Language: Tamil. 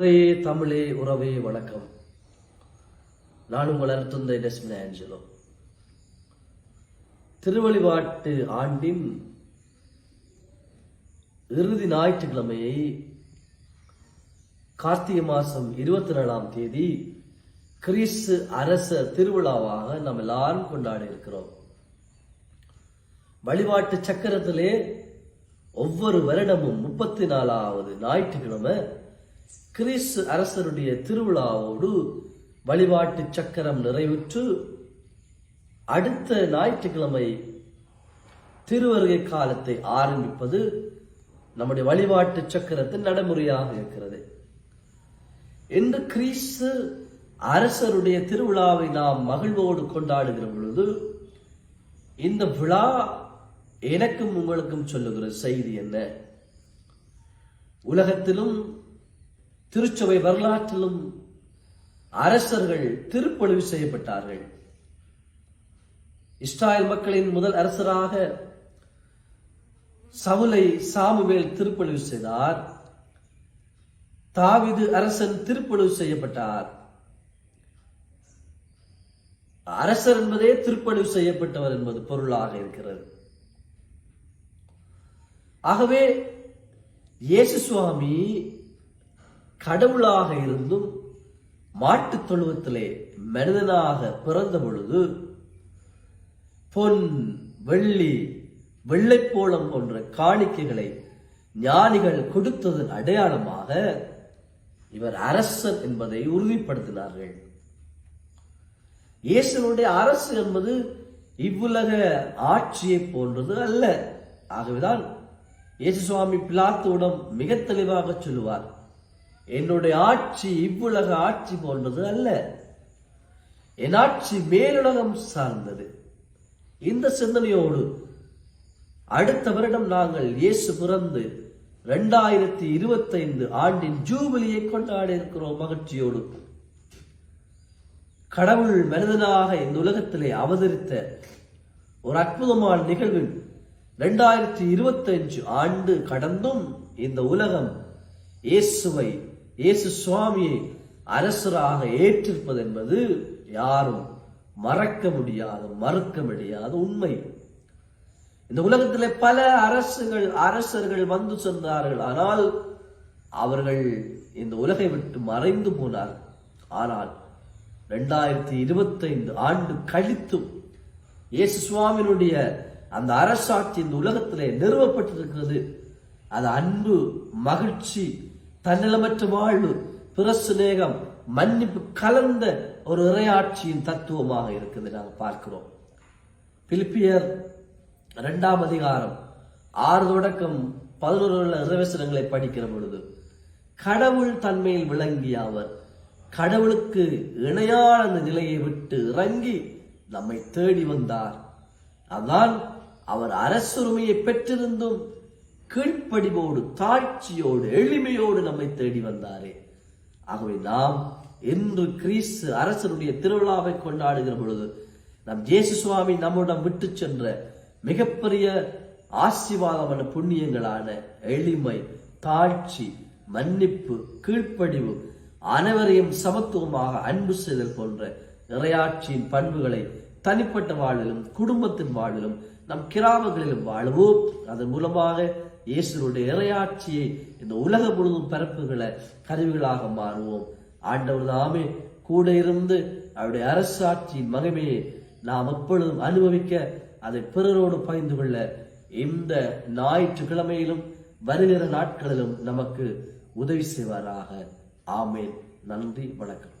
உறவே தமிழே உறவே வணக்கம். நான் உங்கள் அர்த்தந்த டெஸ்மின் ஆஞ்சலோ திருவழிபாட்டு ஆண்டின் இறுதி ஞாயிற்றுக்கிழமையை கார்த்திகை மாசம் இருபத்தி நாலாம் தேதி கிறிஸ்து அரச திருவிழாவாக நாம் எல்லாரும் கொண்டாடி இருக்கிறோம். வழிபாட்டு சக்கரத்திலே ஒவ்வொரு வருடமும் முப்பத்தி நாலாவது ஞாயிற்றுக்கிழமை கிறிஸ்து அரசருடைய திருவிழாவோடு வழிபாட்டு சக்கரம் நிறைவுற்று அடுத்த ஞாயிற்றுக்கிழமை திருவருகை காலத்தை ஆரம்பிப்பது நம்முடைய வழிபாட்டு சக்கரத்தின் நடைமுறையாக இருக்கிறது. இன்று கிறிஸ்து அரசருடைய திருவிழாவை நாம் மகிழ்வோடு கொண்டாடுகிற பொழுது இந்த விழா எனக்கும் உங்களுக்கும் சொல்லுகிற செய்தி என்ன? உலகத்திலும் திருச்சபை வரலாற்றிலும் அரசர்கள் திருப்பொழிவு செய்யப்பட்டார்கள். இஸ்ராயல் மக்களின் முதல் அரசராக சவுலை சாமுவேல் திருப்பொழிவு செய்தார். தாவிது அரசன் திருப்பொழிவு செய்யப்பட்டார். அரசர் என்பதே திருப்பொழிவு செய்யப்பட்டவர் என்பது பொருளாக இருக்கிறது. ஆகவே இயேசு சுவாமி கடவுளாக இருந்தும் மாட்டுத் தொழுவத்திலே மனிதனாக பிறந்த பொழுது பொன் வெள்ளி வெள்ளைப்போளம் போன்ற காணிக்கைகளை ஞானிகள் கொடுத்ததன் அடையாளமாக இவர் அரசன் என்பதை உறுதிப்படுத்தினார்கள். இயேசுனுடைய அரசு என்பது இவ்வுலக ஆட்சியை போன்றது அல்ல. ஆகவேதான் இயேசு சுவாமி பிலாத்துவிடம் மிக தெளிவாக சொல்லுவார். என்னுடைய ஆட்சி இவ்வுலக ஆட்சி போன்றது அல்ல. என் ஆட்சி மேலுலகம் சார்ந்தது. இந்த சிந்தனையோடு அடுத்த வருடம் நாங்கள் இயேசு பிறந்து இரண்டாயிரத்தி இருபத்தைந்து ஆண்டின் ஜூபிலியை கொண்டாட இருக்கிறோம் மகிழ்ச்சியோடு. கடவுள் மனிதனாக இந்த உலகத்திலே அவதரித்த ஒரு அற்புதமான நிகழ்வில் இரண்டாயிரத்தி இருபத்தஞ்சு ஆண்டு கடந்தும் இந்த உலகம் இயேசுவை இயேசு சுவாமியை அரசராக ஏற்றிருப்பது என்பது யாரும் மறக்க முடியாத மறுக்க முடியாத உண்மை. இந்த உலகத்தில் பல அரசுகள் அரசர்கள் வந்து சென்றார்கள். ஆனால் அவர்கள் இந்த உலகை விட்டு மறைந்து போனார்கள் ஆனால் இரண்டாயிரத்தி இருபத்தைந்து ஆண்டு கழித்தும் இயேசு சுவாமியினுடைய அந்த அரசாட்சி இந்த உலகத்திலே நிறுவப்பட்டிருக்கிறது. அது அன்பு மகிழ்ச்சி தன்னலமற்ற வாழ்வு பிரசுநேகம் மன்னிப்பு கலந்த ஒரு இறையாட்சியின் தத்துவமாக இருக்குது நாங்கள் பார்க்கிறோம். பிலிப்பியர் இரண்டாம் அதிகாரம் ஆறு தொடக்கம் பதினோரு உள்ள இறைவசனங்களை படிக்கிற பொழுது கடவுள் தன்மையில் விளங்கிய அவர் கடவுளுக்கு இணையான அந்த நிலையை விட்டு இறங்கி நம்மை தேடி வந்தார். அதான் அவர் அரசுரிமையை பெற்றிருந்தும் கீழ்ப்படிவோடு தாழ்ச்சியோடு எளிமையோடு நம்மை தேடி வந்தாரே. ஆகவே நாம் என்று கிறிஸ்து அரசருடைய திருவிழாவை கொண்டாடுகிற பொழுது நம் ஜேசு சுவாமி நம்முடன் விட்டு சென்ற மிகப்பெரிய ஆசீர்வாதமான புண்ணியங்களான எளிமை தாழ்ச்சி மன்னிப்பு கீழ்ப்படிவு அனைவரையும் சமத்துவமாக அன்பு செய்தல் போன்ற இறையாட்சியின் பண்புகளை தனிப்பட்ட வாழ்விலும் குடும்பத்தின் வாழ்விலும் நம் கிராமங்களிலும் வாழ்வோம். அதன் மூலமாக இயேசுடைய இறையாட்சியை இந்த உலகம் முழுவதும் பரப்புகிற கருவிகளாக மாறுவோம். ஆண்டவர் தாமே கூட இருந்து அவருடைய அரசாட்சியின் மகிமையை நாம் எப்பொழுதும் அனுபவிக்க அதை பிறரோடு பகிர்ந்து கொள்ள இந்த ஞாயிற்றுக்கிழமையிலும் வருகிற நாட்களிலும் நமக்கு உதவி செய்வாராக. ஆமேன். நன்றி வணக்கம்.